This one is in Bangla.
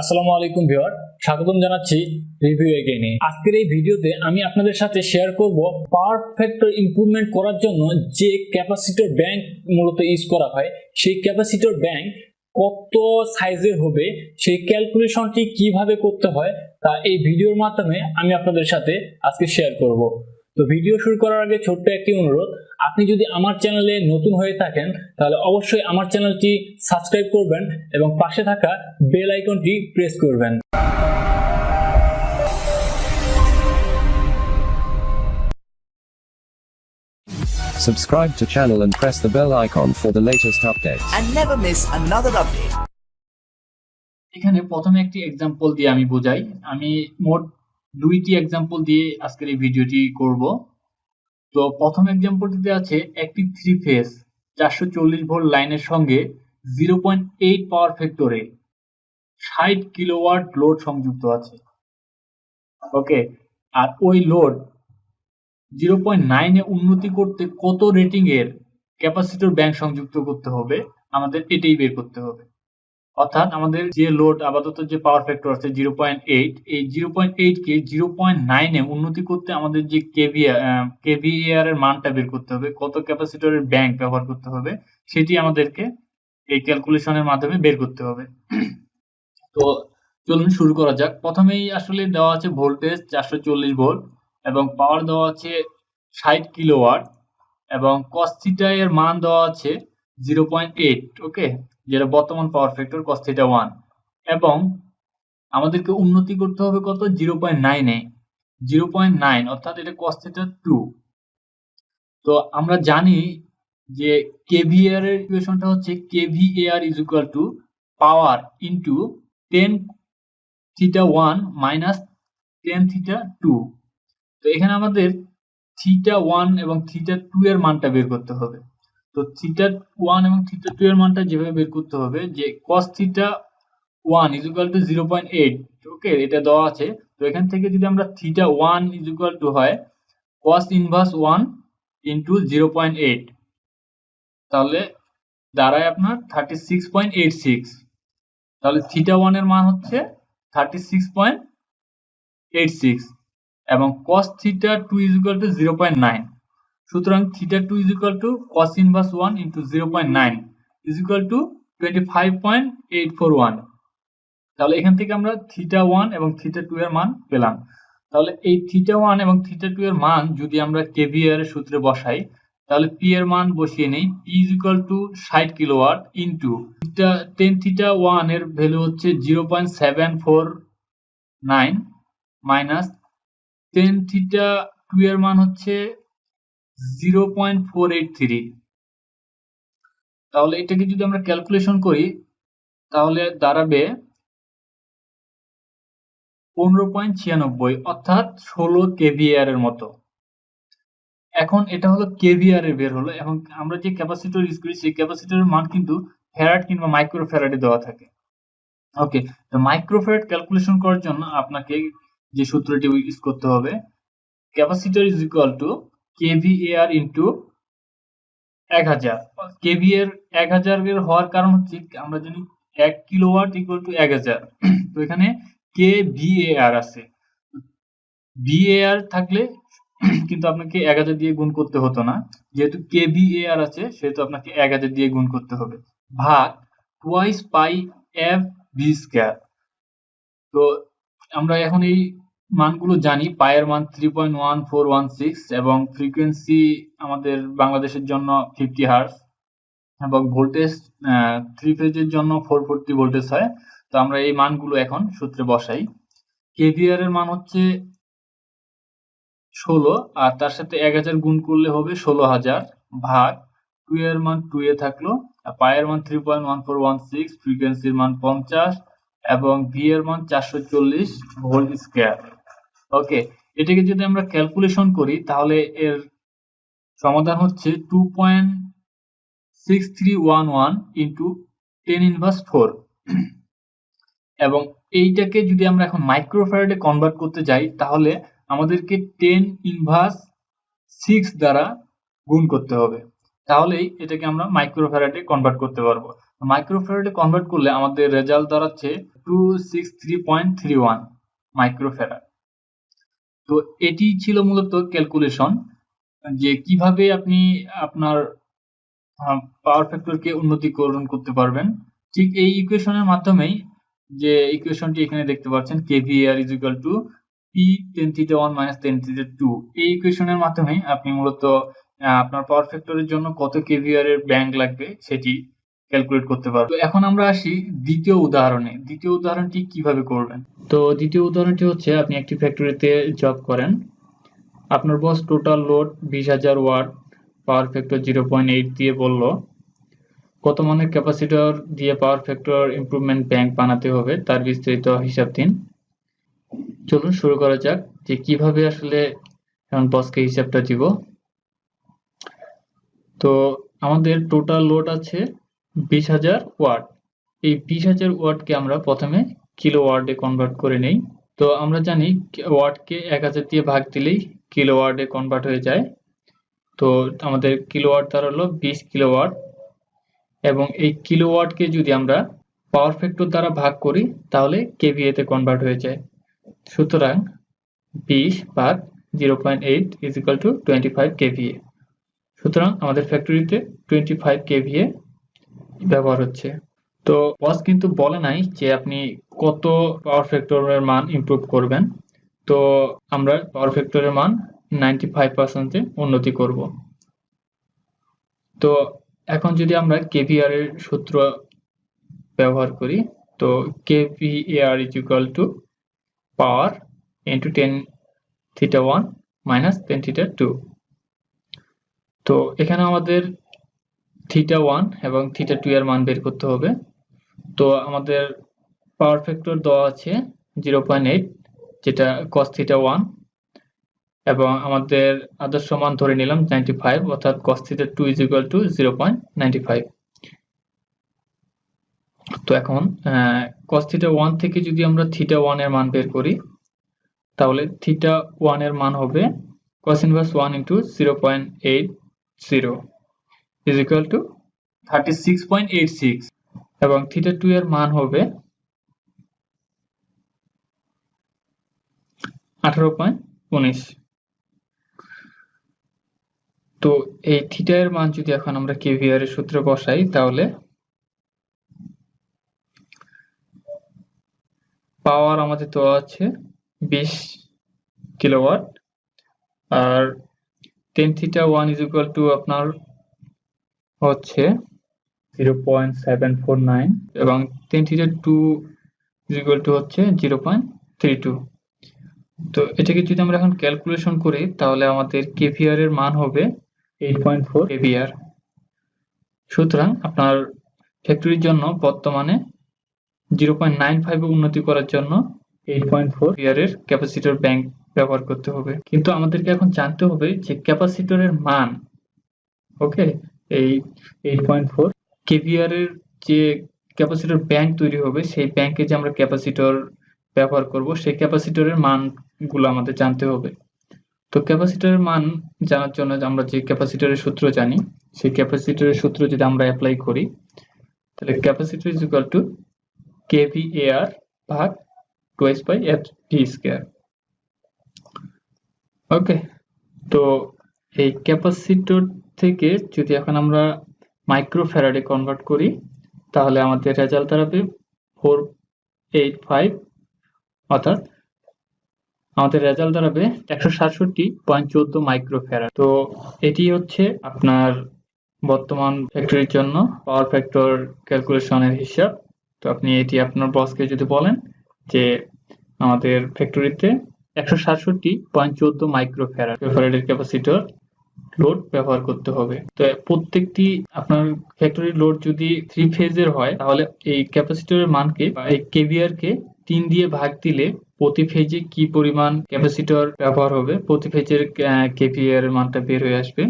আসসালামু আলাইকুম ভিউয়ার, স্বাগতম জানাচ্ছি রিভিউ এগেইনে। আজকের এই ভিডিওতে আমি আপনাদের সাথে শেয়ার করব পাওয়ার ফ্যাক্টর ইমপ্রুভমেন্ট করার জন্য যে ক্যাপাসিটর ব্যাংক মূলত ইউজ করা হয়, সেই ক্যাপাসিটর ব্যাংক কত সাইজের হবে, সেই ক্যালকুলেশনটি কীভাবে করতে হয় তা এই ভিডিওর মাধ্যমে আমি আপনাদের সাথে আজকে শেয়ার করব। তো ভিডিও শুরু করার আগে ছোট্ট একটি অনুরোধ আপনি যদি আমার চ্যানেলে নতুন হয়ে থাকেন তাহলে অবশ্যই আমার চ্যানেলটি সাবস্ক্রাইব করবেন এবং পাশে থাকা বেল আইকনটি প্রেস করবেন Subscribe to channel and press the bell icon for the latest updates. and never miss another update. এখানে প্রথমে একটি এক্সাম্পল দিয়ে আমি বোঝাই আমি মোট দুইটি এক্সাম্পল দিয়ে আজকের এই ভিডিওটি করব। তো প্রথম এক্সাম্পলটিতে আছে একটি থ্রি ফেজ চারশো চল্লিশ ভোল্ট লাইনের সঙ্গে জিরো পয়েন্ট এইট পাওয়ার ফ্যাক্টরে ষাট কিলোওয়াট লোড সংযুক্ত আছে। ওকে আর ওই লোড জিরো পয়েন্ট নাইনে উন্নতি করতে কত রেটিং এর ক্যাপাসিটর ব্যাংক সংযুক্ত করতে হবে? আমাদের এটাই বের করতে হবে। অর্থাৎ আমাদের যে লোড আপাতত যে পাওয়ার ফ্যাক্টর আছে জিরো পয়েন্ট এইট এই জিরো পয়েন্ট এইট কে জিরো পয়েন্ট নাইনে উন্নতি করতে আমাদের যে কেভি কেভিএর এর মানটা বের করতে হবে, কত ক্যাপাসিটরের ব্যাংক ব্যবহার করতে হবে, সেটি আমাদেরকে এই ক্যালকুলেশনের মাধ্যমে বের করতে হবে। তো চলুন শুরু করা যাক। প্রথমেই আসলে দেওয়া আছে ভোল্টেজ চারশো চল্লিশ ভোল্ট এবং পাওয়ার দেওয়া আছে ষাট কিলোওয়াট এবং কস থিটা এর মান দেওয়া আছে জিরো পয়েন্ট এইট ওকে যেটা বর্তমান পাওয়ার ফ্যাক্টর থিটা ওয়ান এবং আমাদেরকে উন্নতি করতে হবে কত? জিরো পয়েন্ট নাইনে জিরো পয়েন্ট নাইন অর্থাৎ এটা থিটা টু তো আমরা জানি যে কেভিআর এর ইকুয়েশনটা হচ্ছে KVAR is equal to power into tan theta one minus tan theta two তো এখানে আমাদের থিটা ওয়ান এবং থিটা টু এর মানটা বের করতে হবে। তো থিটা ওয়ান এবং থিটা টু এর মানটা যেভাবে বের করতে হবে, যে cos theta one is equal to zero point eight okay এটা দেওয়া আছে। তো এখান থেকে যদি আমরা theta one is equal to হয় cos inverse one into zero point eight তাহলে দাঁড়ায় আপনার thirty six point eight six তাহলে থিটা ওয়ানের মান হচ্ছে thirty six point eight six এবং cos theta two is equal to zero point nine সুতরাং theta two is equal to cos inverse one into zero point nine is equal to twenty five point eight four one তাহলে এখান থেকে আমরা থিটা ওয়ান এবং থিটা টু এর মান পেলাম। তাহলে এই থিটা ওয়ান এবং থিটা টু এর মান যদি আমরা কেভিআর সূত্রে বসাই, তাহলে পি এর মান বসিয়ে নেই। পি ইজ ইকুয়াল টু ষাট কিলোওয়াট ইন্টু টেন থিটা ওয়ানের ভ্যালু হচ্ছে zero point seven four nine minus tan theta two এর মান হচ্ছে zero point four eight three তাহলে এটাকে যদি আমরা ক্যালকুলেশন করি, তাহলে দাঁড়াবে পনেরো পয়েন্ট ছিয়ানব্বই, অর্থাৎ ষোলো কেভিআর এর মতো। এখন এটা হলো কেভিআর এর বের হলো, এবং আমরা যে ক্যাপাসিটর ইউজ করি, সেই ক্যাপাসিটরের মান কিন্তু ফ্যারাড কিংবা মাইক্রো ফ্যারাডে দেওয়া থাকে। ওকে তো মাইক্রো ফ্যারাড ক্যালকুলেশন করার জন্য আপনাকে যে সূত্রটি ইউজ করতে হবে capacitor is equal to KVAR into এক হাজার। কেভিএর এক হাজার এর হওয়ার কারণ হচ্ছে আমরা জানি এক কিলোওয়াট ইকুয়াল টু এক হাজার। তো এখানে কে ভিএআর আছে। ভিএআর থাকলে কিন্তু আপনাকে এক হাজার দিয়ে গুণ করতে হতো না। যেহেতু কে ভিএআর আছে, সেহেতু আপনাকে এক হাজার দিয়ে গুণ করতে হবে। ভাগ twice pi F V square তো আমরা এখন এই মানগুলো জানি, পায়ের মান three point one four one six এবং ফ্রিকোয়েন্সি আমাদের বাংলাদেশের জন্য ফিফটি হার্স এবং ভোল্টেজ থ্রি ফেজের জন্য ফোর ফোরটি ভোল্টেজ হয়। তো আমরা এই মানগুলো এখন সূত্রে বসাই। কেভিআর এর মান হচ্ছে ষোলো আর তার সাথে এক হাজার গুণ করলে হবে ষোলো হাজার ভাগ টু এর মান টু এ থাকল। পায়ের মান three point one four one six ফ্রিকোয়েন্সির মান পঞ্চাশ এবং ভি এর মান চারশো চল্লিশ ভোল্ট স্কয়ার ওকে এটাকে যদি আমরা ক্যালকুলেশন করি, তাহলে এর সমাধান হচ্ছে two point six three one one into ten inverse four এবং এইটাকে যদি আমরা এখন মাইক্রোফ্যারাডে কনভার্ট করতে যাই, তাহলে আমাদেরকে টেন ইনভার্স সিক্স দ্বারা গুণ করতে হবে। তাহলেই এটাকে আমরা মাইক্রোফ্যারাডে কনভার্ট করতে পারব। মাইক্রোফ্যারাডে কনভার্ট করলে আমাদের রেজাল্ট দাঁড়াচ্ছে two six three point three one microfarad তো এটি ছিল মূলত ক্যালকুলেশন যে কীভাবে আপনি আপনার পাওয়ার ফ্যাক্টরকে উন্নতিকরণ করতে পারবেন। ঠিক এই ইকুয়েশনের মাধ্যমেই যে ইকুয়েশনটি এখানে দেখতে পাচ্ছেন KVR is equal to P tan theta one minus tan theta two এই ইকুয়েশনের মাধ্যমে আপনি মূলত আপনার পাওয়ার ফ্যাক্টরের জন্য কত কেভিআর এর ব্যাংক লাগবে সেটি ক্যালকুলেট করতে পারব। এখন আমরা আসি দ্বিতীয় উদাহরণে। দ্বিতীয় উদাহরণটি কীভাবে করবেন? তো দ্বিতীয় উদাহরণটি হচ্ছে, আপনি একটি ফ্যাক্টরিতে জব করেন। আপনার বস টোটাল লোড বিশ হাজার watt power factor zero point eight দিয়ে বলল, কত মানের ক্যাপাসিটর দিয়ে পাওয়ার ফ্যাক্টর ইমপ্রুভমেন্ট ব্যাংক বানাতে হবে, তার বিস্তারিত হিসাব দিন। চলুন শুরু করা যাক যে কীভাবে আসলে এখন বসকে হিসাবটা দিব। তো আমাদের টোটাল লোড আছে বিশ হাজার ওয়াট। এই বিশ হাজার ওয়াটকে আমরা প্রথমে কিলো ওয়ার্ডে কনভার্ট করে নেই। তো আমরা জানি ওয়াটকে এক হাজার দিয়ে ভাগ দিলেই কিলো ওয়ার্ডে কনভার্ট হয়ে যায়। তো আমাদের কিলো ওয়াট তার হলো বিশ কিলো ওয়াট এবং এই কিলো ওয়াটকে যদি আমরা পাওয়ার ফ্যাক্টর দ্বারা ভাগ করি, তাহলে কেভিএ তে কনভার্ট হয়ে যায়। সুতরাং বিশ ভাগ zero point eight is equal to twenty five KVA. সুতরাং আমাদের ফ্যাক্টরিতে টোয়েন্টি ফাইভ কেভিএ ব্যবহার হচ্ছে। তো বস কিন্তু বলে নাই যে আপনি কত পাওয়ার ফ্যাক্টরের মান ইমপ্রুভ করবেন। তো আমরা পাওয়ার ফ্যাক্টরের মান নাইনটি ফাইভ পার্সেন্টে উন্নতি করব। তো এখন যদি আমরা কেভিআর এর সূত্র ব্যবহার করি, তো KVAR is equal to power into tan theta one minus tan theta two তো এখানে আমাদের থিটা ওয়ান এবং থিটা টু এর মান বের করতে হবে। তো আমাদের পাওয়ার ফ্যাক্টর দেওয়া আছে জিরো পয়েন্ট এইট যেটা কস থিটা ওয়ান এবং আমাদের আদর্শ মান ধরে নিলাম নাইনটি ফাইভ অর্থাৎ cos theta two is equal to zero point ninety five তো এখন কস থিটা ওয়ান থেকে যদি আমরা থিটা ওয়ানের মান বের করি, তাহলে থিটা ওয়ানের মান হবে cos inverse one into zero point eight zero is equal to thirty six point eight six এবং থিটা টু এর মান হবে আঠারো পয়েন্ট উনিশ। তো এই থিটা এর মান যদি এখন আমরা কেভিআর এর সূত্রে বসাই, তাহলে পাওয়ার আমাদের দেওয়া আছে বিশ kilowatt R tan theta one is equal to আপনার হচ্ছে zero point seven four nine এবং থিটা টু ইকুয়াল টু হচ্ছে জিরো পয়েন্ট থ্রি টু তো এটাকে যদি আমরা এখন ক্যালকুলেশন করি তাহলে আমাদের কেভিআর এর মান হবে এইট পয়েন্ট ফোর কেভিআর সুতরাং আপনার ফ্যাক্টরির জন্য বর্তমানে জিরো পয়েন্ট নাইন ফাইভে উন্নতি করার জন্য এইট পয়েন্ট ফোর এর ক্যাপাসিটর ব্যাংক ব্যবহার করতে হবে। কিন্তু আমাদেরকে এখন জানতে হবে যে ক্যাপাসিটরের মান ওকে এই এইট পয়েন্ট ফোর যে ক্যাপাসিটর ব্যাংক তৈরি হবে, সেই ব্যাংকে যে আমরা ক্যাপাসিটর ব্যবহার করব, সেই ক্যাপাসিটরের মানগুলো আমাদের জানতে হবে। তো ক্যাপাসিটরের মান জানার জন্য আমরা যে ক্যাপাসিটরের সূত্র জানি, সেই ক্যাপাসিটরের সূত্র যদি আমরা অ্যাপ্লাই করি, তাহলে capacitor is equal to KVAR ভাগ twice pi F square okay তো এই ক্যাপাসিটর থেকে যদি এখন আমরা মাইক্রো মাইক্রোফ্যারাডে কনভার্ট করি, তাহলে আমাদের রেজাল্ট দাঁড়াবে ফোর এইট ফাইভ অর্থাৎ আমাদের রেজাল্ট দাঁড়াবে একশো সাতষট্টি পয়েন্ট চোদ্দ মাইক্রো মাইক্রোফ্যারাড তো এটি হচ্ছে আপনার বর্তমান ফ্যাক্টরির জন্য পাওয়ার ফ্যাক্টর ক্যালকুলেশনের হিসাব। তো আপনি এটি আপনার বসকে যদি বলেন যে আমাদের ফ্যাক্টরিতে একশো সাতষট্টি পয়েন্ট চোদ্দ মাইক্রোফ্যারাড ফ্যারাডের ক্যাপাসিটর লোড ব্যবহার করতে হবে। তো প্রত্যেকটি আপনার ফ্যাক্টরি লোড যদি থ্রি ফেজের হয়, তাহলে এই ক্যাপাসিটরের মানকে এই কেভিআর কে তিন দিয়ে ভাগ দিলে প্রতি ফেজে কি পরিমাণ ক্যাপাসিটর ব্যবহার হবে? প্রতি ফেজের কেভিআর এর মানটা বের হয়ে আসবে।